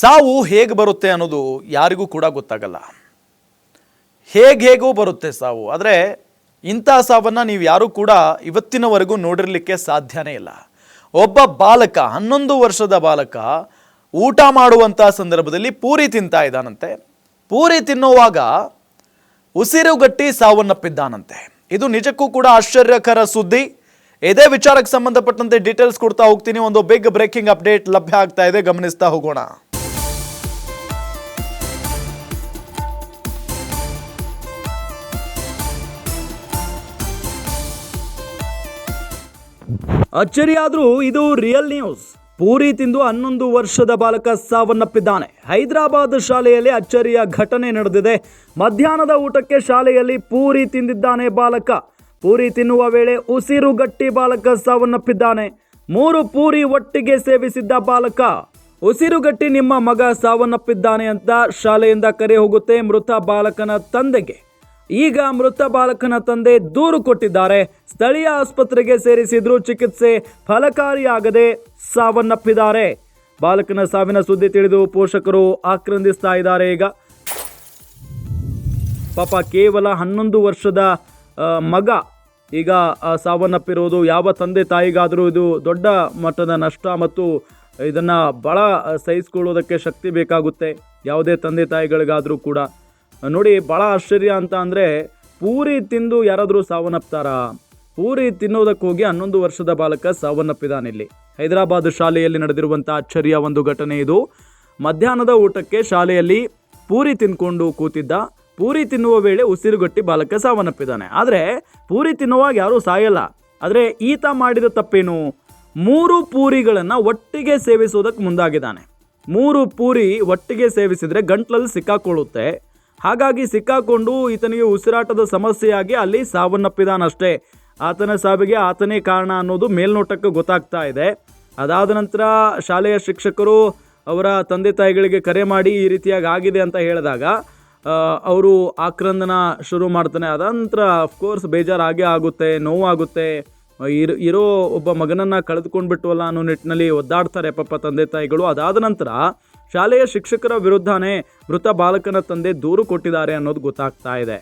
ಸಾವು ಹೇಗೆ ಬರುತ್ತೆ ಅನ್ನೋದು ಯಾರಿಗೂ ಕೂಡ ಗೊತ್ತಾಗಲ್ಲ. ಹೇಗೆ ಹೇಗೂ ಬರುತ್ತೆ ಸಾವು. ಆದರೆ ಇಂಥ ಸಾವನ್ನು ನೀವು ಯಾರೂ ಕೂಡ ಇವತ್ತಿನವರೆಗೂ ನೋಡಿರಲಿಕ್ಕೆ ಸಾಧ್ಯನೇ ಇಲ್ಲ. ಒಬ್ಬ ಬಾಲಕ, ಹನ್ನೊಂದು ವರ್ಷದ ಬಾಲಕ ಊಟ ಮಾಡುವಂಥ ಸಂದರ್ಭದಲ್ಲಿ ಪೂರಿ ತಿಂತಾ ಇದ್ದಾನಂತೆ. ಪೂರಿ ತಿನ್ನುವಾಗ ಉಸಿರುಗಟ್ಟಿ ಸಾವನ್ನಪ್ಪಿದ್ದಾನಂತೆ ಇದು ನಿಜಕ್ಕೂ ಕೂಡ ಆಶ್ಚರ್ಯಕರ ಸುದ್ದಿ. ಇದೇ ವಿಚಾರಕ್ಕೆ ಸಂಬಂಧಪಟ್ಟಂತೆ ಡೀಟೇಲ್ಸ್ ಕೊಡ್ತಾ ಹೋಗ್ತೀನಿ. ಒಂದು ಬಿಗ್ ಬ್ರೇಕಿಂಗ್ ಅಪ್ಡೇಟ್ ಲಭ್ಯ ಆಗ್ತಾ ಇದೆ. ಗಮನಿಸ್ತಾ ಹೋಗೋಣ. ಅಚ್ಚರಿಯಾದರೂ ಇದು ರಿಯಲ್ ನ್ಯೂಸ್ ಪೂರಿ ತಿಂದು ಹನ್ನೊಂದು ವರ್ಷದ ಬಾಲಕ ಸಾವನ್ನಪ್ಪಿದ್ದಾನೆ. ಹೈದರಾಬಾದ್ ಶಾಲೆಯಲ್ಲಿ ಅಚ್ಚರಿಯ ಘಟನೆ ನಡೆದಿದೆ. ಮಧ್ಯಾಹ್ನದ ಊಟಕ್ಕೆ ಶಾಲೆಯಲ್ಲಿ ಪೂರಿ ತಿಂದಿದ್ದಾನೆ ಬಾಲಕ. ಪೂರಿ ತಿನ್ನುವ ವೇಳೆ ಉಸಿರುಗಟ್ಟಿ ಬಾಲಕ ಸಾವನ್ನಪ್ಪಿದ್ದಾನೆ. ಮೂರು ಪೂರಿ ಒಟ್ಟಿಗೆ ಸೇವಿಸಿದ್ದ ಬಾಲಕ. ಉಸಿರುಗಟ್ಟಿ ನಿಮ್ಮ ಮಗ ಸಾವನ್ನಪ್ಪಿದ್ದಾನೆ ಅಂತ ಶಾಲೆಯಿಂದ ಕರೆ ಹೋಗುತ್ತೆ ಮೃತ ಬಾಲಕನ ತಂದೆಗೆ. ಈಗ ಮೃತ ಬಾಲಕನ ತಂದೆ ದೂರು ಕೊಟ್ಟಿದ್ದಾರೆ. ಸ್ಥಳೀಯ ಆಸ್ಪತ್ರೆಗೆ ಸೇರಿಸಿದ್ರು ಚಿಕಿತ್ಸೆ ಫಲಕಾರಿಯಾಗದೆ ಸಾವನ್ನಪ್ಪಿದ್ದಾರೆ. ಬಾಲಕನ ಸಾವಿನ ಸುದ್ದಿ ತಿಳಿದು ಪೋಷಕರು ಆಕ್ರಂದಿಸ್ತಾ ಇದ್ದಾರೆ ಈಗ. ಪಾಪ ಕೇವಲ ಹನ್ನೊಂದು ವರ್ಷದ ಮಗ ಈಗ ಸಾವನ್ನಪ್ಪಿರುವುದು ಯಾವ ತಂದೆ ತಾಯಿಗಾದರೂ ಇದು ದೊಡ್ಡ ಮಟ್ಟದ ನಷ್ಟ ಮತ್ತು ಇದನ್ನು ಭಾಳ ಸಹಿಸ್ಕೊಳ್ಳೋದಕ್ಕೆ ಶಕ್ತಿ ಬೇಕಾಗುತ್ತೆ. ಯಾವುದೇ ತಂದೆ ತಾಯಿಗಳಿಗಾದರೂ ಕೂಡ. ನೋಡಿ ಭಾಳ ಆಶ್ಚರ್ಯ ಅಂತ ಅಂದರೆ, ಪೂರಿ ತಿಂದು ಯಾರಾದರೂ ಸಾವನ್ನಪ್ತಾರಾ? ಪೂರಿ ತಿನ್ನೋದಕ್ಕೆ ಹೋಗಿ ಹನ್ನೊಂದು ವರ್ಷದ ಬಾಲಕ ಸಾವನ್ನಪ್ಪಿದಾನೆ ಇಲ್ಲಿ. ಹೈದರಾಬಾದ್ ಶಾಲೆಯಲ್ಲಿ ನಡೆದಿರುವಂಥ ಅಚ್ಚರಿಯ ಒಂದು ಘಟನೆ ಇದು. ಮಧ್ಯಾಹ್ನದ ಊಟಕ್ಕೆ ಶಾಲೆಯಲ್ಲಿ ಪೂರಿ ತಿನ್ಕೊಂಡು ಕೂತಿದ್ದ, ಪೂರಿ ತಿನ್ನುವ ವೇಳೆ ಉಸಿರುಗಟ್ಟಿ ಬಾಲಕ ಸಾವನ್ನಪ್ಪಿದ್ದಾನೆ ಆದರೆ, ಪೂರಿ ತಿನ್ನುವಾಗ ಯಾರೂ ಸಾಯಲ್ಲ. ಆದರೆ, ಈತ ಮಾಡಿದ ತಪ್ಪೇನು? ಮೂರು ಪೂರಿಗಳನ್ನು ಒಟ್ಟಿಗೆ ಸೇವಿಸೋದಕ್ಕೆ ಮುಂದಾಗಿದ್ದಾನೆ. ಮೂರು ಪೂರಿ ಒಟ್ಟಿಗೆ ಸೇವಿಸಿದರೆ ಗಂಟ್ಲಲ್ಲಿ ಸಿಕ್ಕಾಕೊಳ್ಳುತ್ತೆ. ಹಾಗಾಗಿ ಸಿಕ್ಕಾಕೊಂಡು ಈತನಿಗೆ ಉಸಿರಾಟದ ಸಮಸ್ಯೆಯಾಗಿ ಅಲ್ಲಿ ಸಾವನ್ನಪ್ಪಿದಾನಷ್ಟೇ. ಆತನ ಸಾವಿಗೆ ಆತನೇ ಕಾರಣ ಅನ್ನೋದು ಮೇಲ್ನೋಟಕ್ಕೆ ಗೊತ್ತಾಗ್ತಾ ಇದೆ. ಅದಾದ ನಂತರ ಶಾಲೆಯ ಶಿಕ್ಷಕರು ಅವರ ತಂದೆ ತಾಯಿಗಳಿಗೆ ಕರೆ ಮಾಡಿ ಈ ರೀತಿಯಾಗಿ ಆಗಿದೆ ಅಂತ ಹೇಳಿದಾಗ ಅವರು ಆಕ್ರಂದನ ಶುರು ಮಾಡ್ತಾನೆ. ಅದ ನಂತರ ಅಫ್ಕೋರ್ಸ್ ಬೇಜಾರಾಗೇ ಆಗುತ್ತೆ, ನೋವಾಗುತ್ತೆ. ಇರೋ ಇರೋ ಒಬ್ಬ ಮಗನನ್ನು ಕಳೆದುಕೊಂಡ್ಬಿಟ್ವಲ್ಲ ಅನ್ನೋ ನಿಟ್ಟಿನಲ್ಲಿ ಒದ್ದಾಡ್ತಾರೆ ಪಾಪ ತಂದೆ ತಾಯಿಗಳು. ಅದಾದ ನಂತರ ಶಾಲೆಯ ಶಿಕ್ಷಕರ ವಿರುದ್ಧನೇ ಮೃತ ಬಾಲಕನ ತಂದೆ ದೂರು ಕೊಟ್ಟಿದ್ದಾರೆ ಅನ್ನೋದು ಗೊತ್ತಾಗ್ತಾ ಇದೆ.